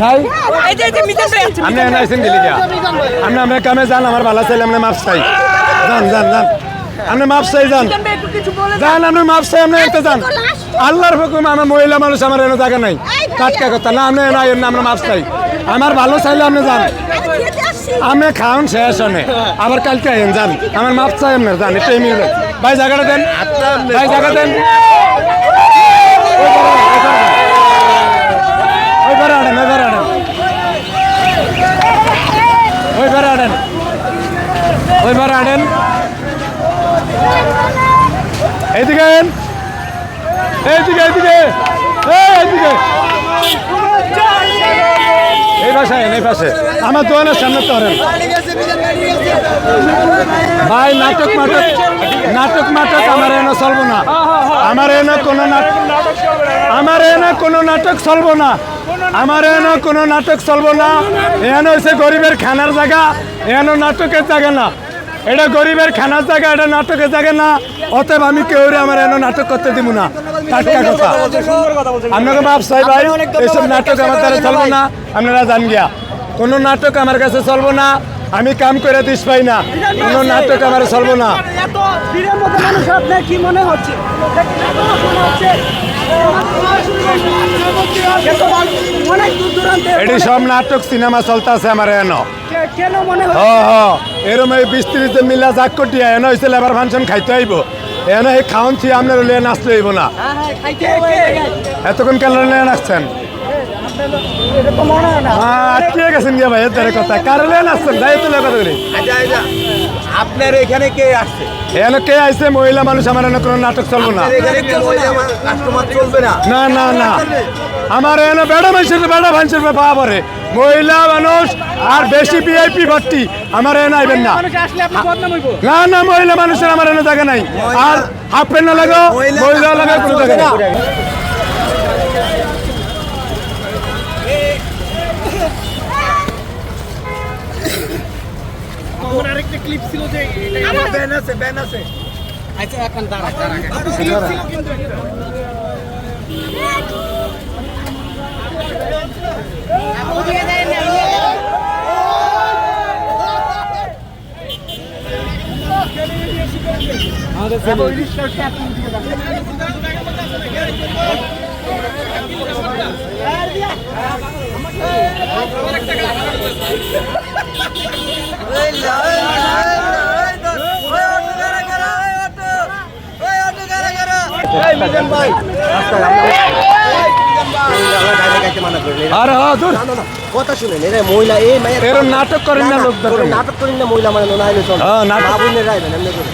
চাই। আপনি এনে আইসেন গেলি গিয়া। আপনি আপনার কামে যান আমার ভালো চাইলে আপনি মাপ চাই। যান যান যান। আপনি মাপ চাই যান। যান। আপনি মাপ চাই আপনি এতে যান। আল্লাহর হুকুম আমার মহিলা মানুষ আমার এনে জায়গা নাই। টাটকা কথা। না আপনি না আমরা মাপ চাই। আমার ভালো চাইলে আপনি যান। আমি খাওন শেষ হনে। আবার কালকে আইন যান। আমার মাপ চাই আপনার যান। একটু এমনি যান। ভাই জায়গাটা দেন। ভাই জায়গা দেন। ওই আনেন ওই ঘরে আনেন ঘরে আনেন। এইদিকে এইদিকে এইদিকে। এই, এইদিকে। এই পাশে এই পাশে। আমার দোকানের সামনে তো ভাই নাটক মাটক নাটক মাটক আমার এনে চলবো না। আমার এনে কোনো নাটক আমার এনে কোনো নাটক চলবো না। আমার এনে কোনো নাটক চলবো না। এখানে হচ্ছে গরিবের খানার জায়গা এখানে নাটকের জায়গা না। এটা গরিবের খানার জায়গা এটা নাটকের জায়গা না। অতএব আমি কেউ আমার এনে নাটক করতে দিব না। টাটকা কথা। আপনাকে বাপ সাহেব ভাই এইসব নাটক আমার দ্বারা চলবো না। আপনারা জান গিয়া। কোনো নাটক আমার কাছে চলবো না। আমি কাম করে দিস পাই না। কোনো নাটক আমার চলবো না। কি মনে হচ্ছে? এটি সব নাটক সিনেমা চলতেছে আমার এনো। কে- কেন মনে হ এরম এই বিশ ত্রিশ মিলা যাক কটিয়া এনো হয়েছে লেবার ফাংশন খাইতে আইব এনো এই খাওন থি আপনার লিয়ে নাচতে না। কে- কে- এতক্ষণ কেন লিয়ে নাচছেন হয় হ্যাঁ আটকে গেছেন গিয়া ভাই? এর কথা। কারণে নাচছেন যাই তো কথা করি। আচ্ছা আচ্ছা। আপনার এখানে কে আসছে? এনো কে আইছে? মহিলা মানুষ আমার এনে কোনো নাটক চলবো না। এখানে কি মহিলা কাস্টমার চলবে না? না না না। আমার এনে বেড়া মানুষের বেড়া মানুষের পাওয়া পরে মহিলা মানুষ আর বেশি ভিআইপি ভর্তি আমার এনে আইবেন না। মানুষ আসলে আপনি বদনাম হইব। না না মহিলা মানুষের আমার এনে জায়গা নাই। আর হাফ প্যান্ট না লাগো মহিলা লাগার কোনো জায়গা নাই আমার আরেকটা ক্লিপ ছিল যে আমার ব্যান আছে ব্যান আছে। আচ্ছা এখন দাঁড়া দাঁড়া ক্লিপ ছিল কিন্তু একটা। কথা শুনেন এরা মহিলা এই এরম নাটক করেন না লোক নাটক করেন না মহিলা মানে না আইলে চল। হ্যাঁ, বোনের এমনি করে।